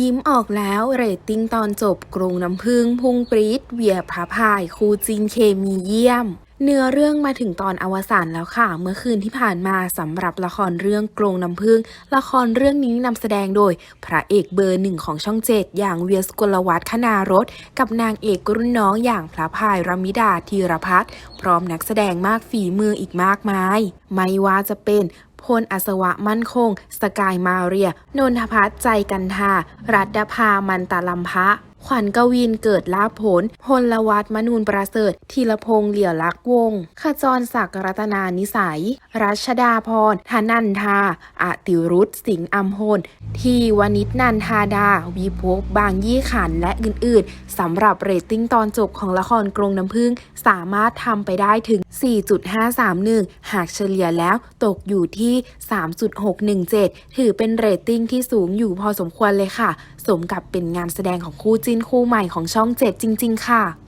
ยิ้มออกแล้วเรตติ้งตอนจบกรุงน้ำพึ่งพุ่งปรี๊ดเวียพระพายคู่จีนเคมีเยี่ยม เนื้อเรื่องมาถึงตอนอวสานแล้วค่ะ เมื่อคืนที่ผ่านมาสำหรับละครเรื่องกรงน้ำพึ่งละครเรื่องนี้นำแสดงโดย พระเอกเบอร์หนึ่งของช่องเจ็ดอย่างเวียสกลวัฒน์คณารสกับนางเอกรุ่นน้องอย่างพระพายรมิดาธีรพัฒน์พร้อมนักแสดงมากฝีมืออีกมากมาย ไม่ว่าจะเป็น พลอัศวะมั่นคง สกายมาเรีย นนทพัฒน์ใจกันทา รัตดภามันตาลัมพะ ขวัญกวินเกิดลาภผล พลวัตมนูนประเสริฐธีรพงษ์เหลี่ยลักวงขจรศักดิ์รัตนานิสัย รัชดาพรธนันทาอติรุธสิงห์อัมพล ทีวนิชนันทาดา วีภพบางยี่ขันและอื่นๆสำหรับเรตติ้งตอนจบของละครกรงน้ำพึ่งสามารถทำไปได้ถึง 4.531 หากเฉลี่ยแล้วตกอยู่ที่ 3.617 ถือเป็นเรตติ้งที่สูงอยู่พอสมควรเลยค่ะ สมกับเป็นงานแสดงของคู่จิ้นคู่ใหม่ของช่อง7จริง ๆ ค่ะ